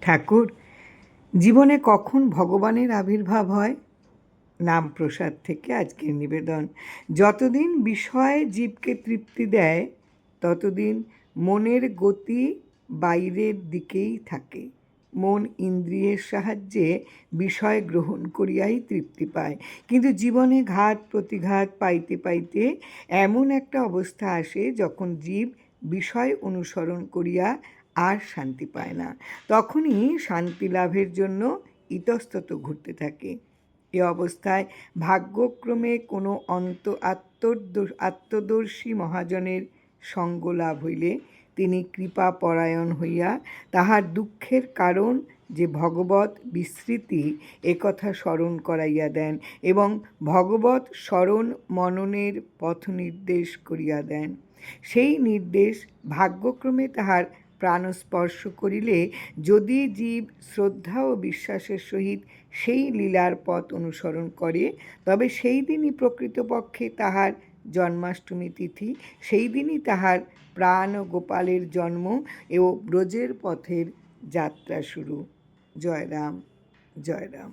ঠাকুর, জীবনে কখন ভগবানের আবির্ভাব হয়? নাম প্রসাদ থেকে আজকের নিবেদন। যতদিন বিষয় জীবকে তৃপ্তি দেয়, ততদিন মনের গতি বাইরের দিকেই থাকে। মন ইন্দ্রিয়ের সাহায্যে বিষয় গ্রহণ করিয়াই তৃপ্তি পায়। কিন্তু জীবনে ঘাত প্রতিঘাত পাইতে পাইতে এমন একটা অবস্থা আসে যখন জীব বিষয় অনুসরণ করিয়া আর শান্তি পায় না। তখনই শান্তি লাভের জন্য ইতস্তত ঘুরতে থাকে। এ অবস্থায় ভাগ্যক্রমে কোনো অন্ত আত্মদর্শ মহাজনের সঙ্গ লাভ হইলে তিনি কৃপা পরায়ণ হইয়া তাহার দুঃখের কারণ যে ভগবত বিস্মৃতি একথা স্মরণ করাইয়া দেন এবং ভগবত স্মরণ মননের পথ নির্দেশ করিয়া দেন। সেই নির্দেশ ভাগ্যক্রমে তাহার প্রাণস্পর্শ করিলে যদি জীব শ্রদ্ধা ও বিশ্বাসের সহিত সেই লীলার পথ অনুসরণ করে, তবে সেই দিনই প্রকৃতপক্ষে তাহার জন্মাষ্টমী তিথি সেই দিনই তাহার প্রাণ ও গোপালের জন্ম ও ব্রজের পথের যাত্রা শুরু। জয় রাম জয় রাম